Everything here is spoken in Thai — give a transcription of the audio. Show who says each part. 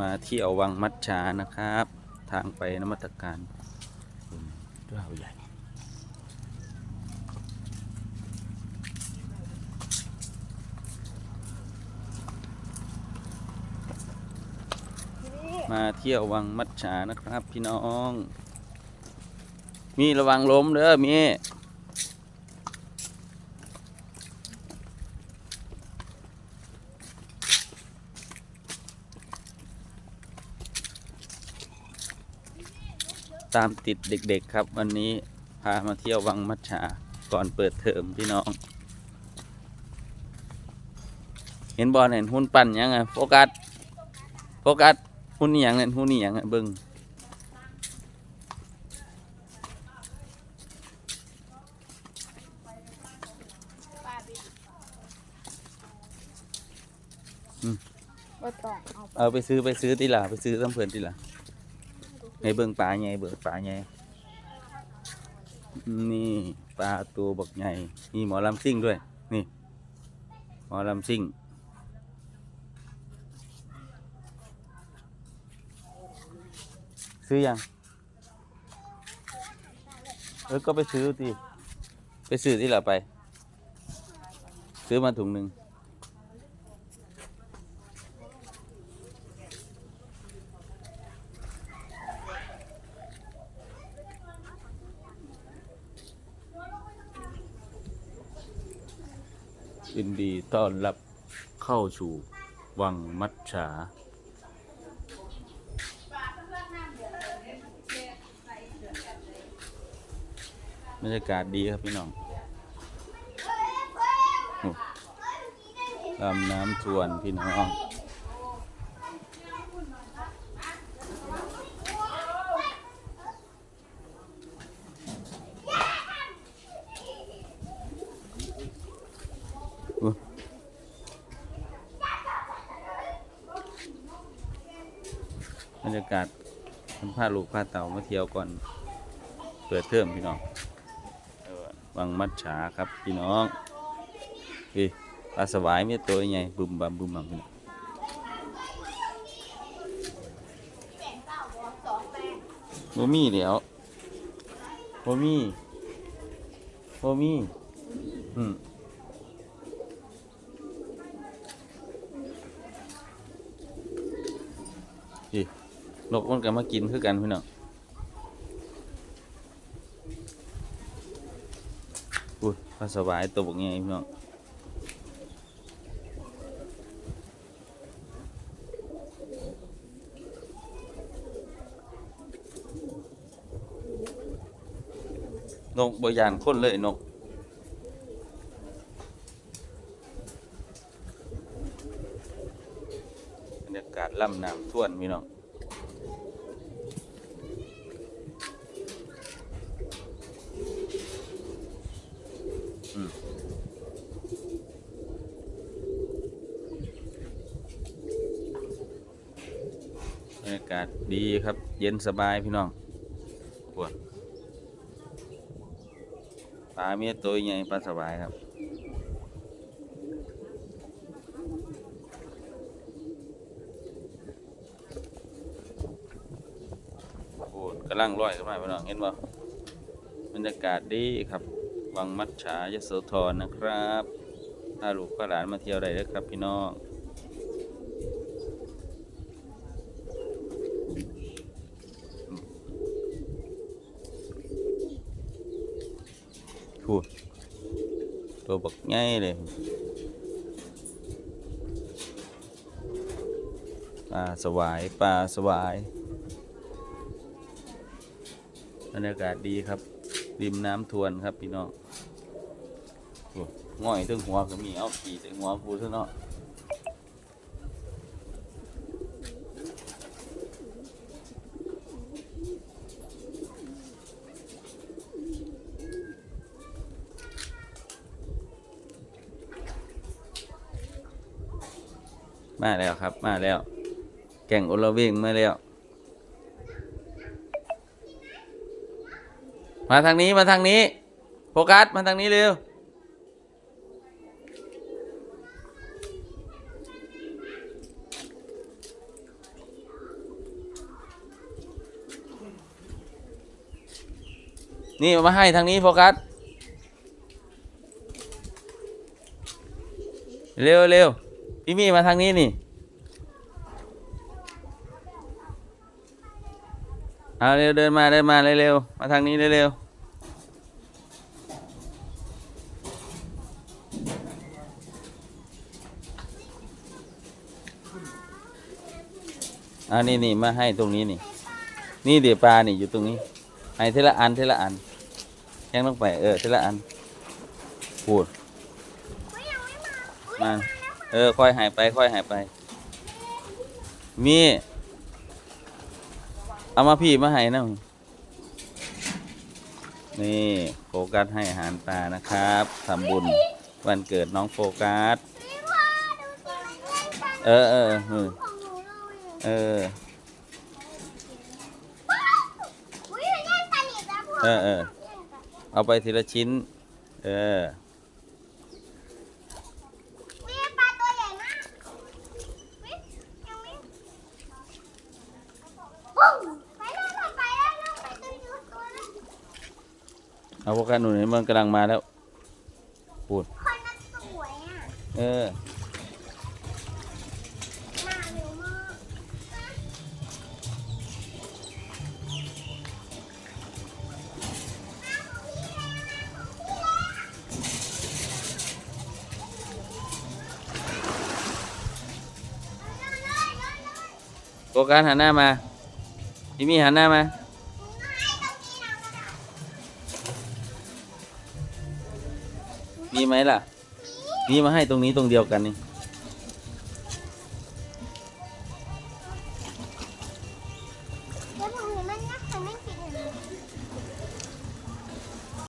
Speaker 1: มาเที่ยววังมัดฉานะครับ ทางไปนมัตการด้วยเอาใหญ่มาเที่ยววังมัดฉานะครับ พี่น้อง มีระวังล้มเด้อมี ตามติดเด็กๆครับ วันนี้พามาเที่ยววังมัดฉาก่อนเปิดเทอมพี่น้อง เห็นบอลเห็นหุ้นปั่นยังไงโฟกัสโฟกัสหุ้นนี่ยังเนี่ยหุ้นนี่ยังอะเบิ้งอืม
Speaker 2: บ่ต้องเอา
Speaker 1: เอาไปซื้อไปซื้อติล่ะไปซื้อตำเพื่อนติล่ะ ให้เบิ้งปลาใหญ่เบิ้งปลาใหญ่นี่ปลาตัวบักใหญ่มีหมอลำซิ่งด้วย นี่หมอลำซิ่งซื้อยังเออก็ไปซื้อทีไปซื้อที่ละไป ซื้อมาถุงหนึ่ง ยินดีต้อนรับเข้าสู่วังมัจฉาบรรยากาศดีครับพี่น้องอ้ลำน้ำทวนพี่น้อง บรรยากาศมันพาลูกพาเต่ามาเที่ยวก่อน เปิดเทอมพี่น้องวังมัดฉาครับพี่น้องพี่ปลาสวายมีตัวใหญ่บึมบัมบึมบัมพี่น้องบ่มีเดี๋ยวบ่มีบ่มีอืมพี่ นกมันก็มากินคือกันพี่น้องอุ้ยปลาสวายตัวบกใหญ่พี่น้องนกบยานคนเลยนกบรรยากาศล่ำน้ำท่วนพี่น้อง บรรยากา ศดีครับ เย็นสบายพี่น้องปวดปลาเมียตัวใหญ่ปลาสบายครับโอ้กำลังลอยขึ้นมาพี่น้องเห็นบ่บรรยากาศดีครับวังมัดฉายโสธรนะครับ ถ้าลูกก็หลานมาเที่ยวได้เลยครับพี่น้อง พูดตัวบักง่ายเลยปลาสวายปลาสวายบรรยากาศดีครับ ริมน้ำทวนครับพี่น้องง่อยถึงหัวก็มีเอาขี่ถึงหัวกูซะเนาะ มาแล้วครับ มาแล้ว แก่งอลเวงมาแล้ว มาทางนี้มาทางนี้ โฟกัส มาทางนี้เร็ว นี่มาให้ทางนี้โฟกัส เร็วเร็ว พี่มี่มาทางนี้นี่เอาเร็วเดินมาเดินมาเร็วๆมาทางนี้เร็วๆเอานี่นี่มาให้ตรงนี้นี่ นี่เดี๋ยวปลานี่อยู่ตรงนี้ให้ทีละอันทีละอันแข่งลงไปเออทีละอันพูด
Speaker 2: มา
Speaker 1: เออ ค่อยหายไป ค่อยหายไป มี เอามาพี่มาให้นะนี่โฟกัสให้อาหารปลานะครับทำบุญวันเกิดน้องโฟกัส
Speaker 2: พี่พ่อดูสิมันเล่นกัน
Speaker 1: เออเออเออ
Speaker 2: ของหนูเลย
Speaker 1: เออ
Speaker 2: อุ้ยมันเล่นกันอีกแล้วพ่อ
Speaker 1: เออเออ
Speaker 2: เล่นกัน
Speaker 1: เอาไปทีละชิ้น เออ
Speaker 2: อุ้ยปลาตัวใหญ่มากอุ้ยยังไม่ เอาพวกกันุนใน
Speaker 1: เมืองกำลังมาแล้วปูด
Speaker 2: คนนั้นสวยอะ
Speaker 1: เออ
Speaker 2: มาเร็วมาก
Speaker 1: โฟกัสหันหน้ามา พี่มี่หันหน้ามามีไหมล่ะนี่มาให้ตรงนี้ตรงเดียวกันนี่